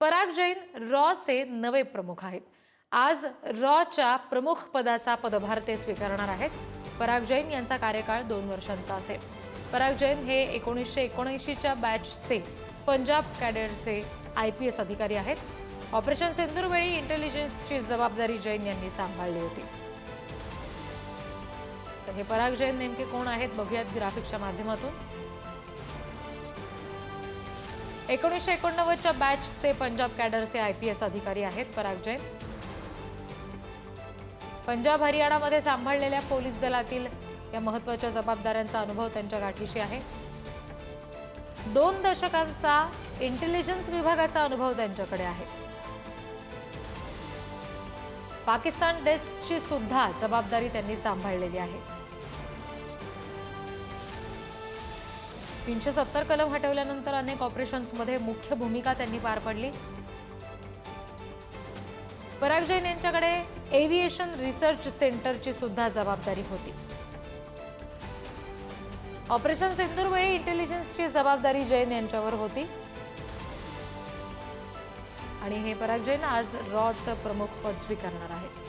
पराग जैन रॉचे नवे प्रमुख आहेत. आज रॉच्या प्रमुख पदाचा पदभार ते स्वीकारणार आहेत. पराग जैन यांचा कार्यकाळ दोन वर्षांचा असेल. पराग जैन हे एकोणीसशे एकोणऐंशीच्या बॅचचे पंजाब कॅडेटचे आय पी एस अधिकारी आहेत. ऑपरेशन सिंदूरवेळी इंटेलिजन्सची जबाबदारी जैन यांनी सांभाळली होती. तर हे पराग जैन नेमके कोण आहेत? बघूयात ग्राफिक्सच्या माध्यमातून. एकोणीसशे एकोणनव्वदच्या बॅचचे पंजाब कॅडरचे आय पी एस अधिकारी आहेत. पराग जैन. पंजाब हरियाणामध्ये सांभाळलेल्या पोलीस दलातील या महत्त्वाच्या जबाबदाऱ्यांचा अनुभव त्यांच्या गाठीशी आहे. दोन दशकांचा इंटेलिजन्स विभागाचा अनुभव त्यांच्याकडे आहे. पाकिस्तान डेस्कची सुद्धा जबाबदारी त्यांनी सांभाळलेली आहे. तीनशे सत्तर कलम हटवल्यानंतर अनेक ऑपरेशन्समध्ये मुख्य भूमिका त्यांनी पार पडली. पराग जैन यांच्याकडे एव्हिएशन रिसर्च सेंटरची सुद्धा जबाबदारी होती. ऑपरेशन सिंदूरवेळी इंटेलिजन्सची जबाबदारी जैन यांच्यावर होती. आणि हे पराग जैन आज रॉचं प्रमुख पद स्वीकारणार आहेत.